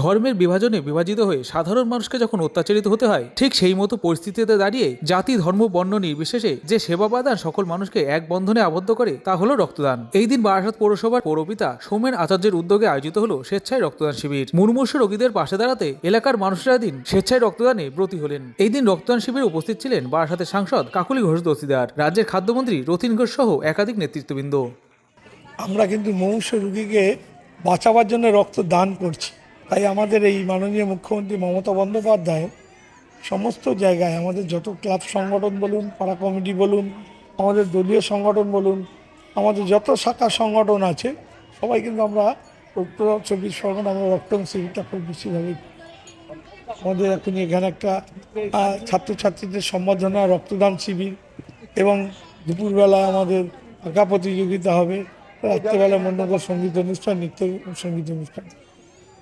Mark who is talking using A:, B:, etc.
A: ধর্মের বিভাজনে বিভাজিত হয়ে সাধারণ মানুষকে যখন অত্যাচারিত হতে হয়, ঠিক সেই মতো পরিস্থিতিতে দাঁড়িয়ে জাতি, ধর্ম, বর্ণ নির্বিশেষে যে সেবা প্রদান সকল মানুষকে এক বন্ধনে আবদ্ধ করে, তা হলো রক্তদান। এই দিন বারাসাত পৌরসভার পৌরপিতা সৌমেন আচার্যের উদ্যোগে আয়োজিত হলো স্বেচ্ছায় রক্তদান শিবির। মুমূর্ষু রোগীদের পাশে দাঁড়াতে এলাকার মানুষরা দিন স্বেচ্ছায় রক্তদানে ব্রতী হলেন। এই দিন রক্তদান শিবিরে উপস্থিত ছিলেন বারাসাতের সাংসদ কাকুলি ঘোষ দস্তিদার, রাজ্যের খাদ্যমন্ত্রী রতিন ঘোষ সহ একাধিক নেতৃত্ববৃন্দ।
B: আমরা কিন্তু মুমূর্ষু রুগীকে বাঁচাবার জন্য রক্ত দান করছি। তাই আমাদের এই মাননীয় মুখ্যমন্ত্রী মমতা বন্দ্যোপাধ্যায় সমস্ত জায়গায় আমাদের যত ক্লাব সংগঠন বলুন, পাড়া কমিটি বলুন, আমাদের দলীয় সংগঠন বলুন, আমাদের যত শাখা সংগঠন আছে, সবাই কিন্তু আমরা উত্তর চব্বিশ পরগনা আমরা রক্তদান শিবিরটা খুব বেশিভাবে। আমাদের এখন এখানে একটা ছাত্রছাত্রীদের সম্বর্ধনা রক্তদান শিবির এবং দুপুরবেলা আমাদের আঁকা প্রতিযোগিতা হবে, রাত্রেবেলা মন্ডল সংগীত অনুষ্ঠান, নৃত্য সংগীত অনুষ্ঠান